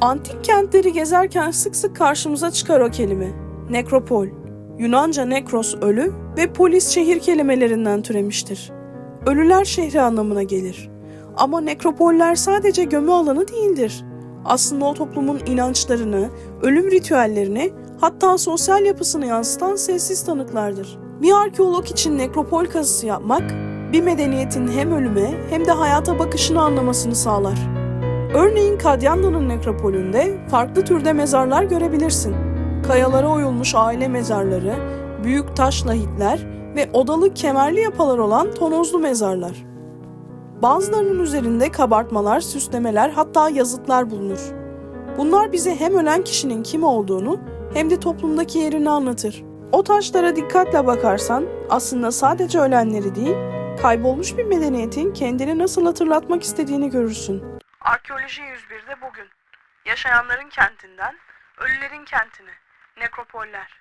Antik kentleri gezerken sık sık karşımıza çıkar o kelime. Nekropol. Yunanca nekros ölü ve polis şehir kelimelerinden türemiştir. Ölüler şehri anlamına gelir. Ama nekropoller sadece gömü alanı değildir. Aslında o toplumun inançlarını, ölüm ritüellerini, hatta sosyal yapısını yansıtan sessiz tanıklardır. Bir arkeolog için nekropol kazısı yapmak, bir medeniyetin hem ölüme hem de hayata bakışını anlamasını sağlar. Örneğin Kadyanla'nın nekropolünde farklı türde mezarlar görebilirsin. Kayalara oyulmuş aile mezarları, büyük taş lahitler ve odalı kemerli yapılar olan tonozlu mezarlar. Bazılarının üzerinde kabartmalar, süslemeler hatta yazıtlar bulunur. Bunlar bize hem ölen kişinin kim olduğunu hem de toplumdaki yerini anlatır. O taşlara dikkatle bakarsan aslında sadece ölenleri değil, kaybolmuş bir medeniyetin kendini nasıl hatırlatmak istediğini görürsün. Arkeoloji 101'de bugün yaşayanların kentinden ölülerin kentine, nekropoller.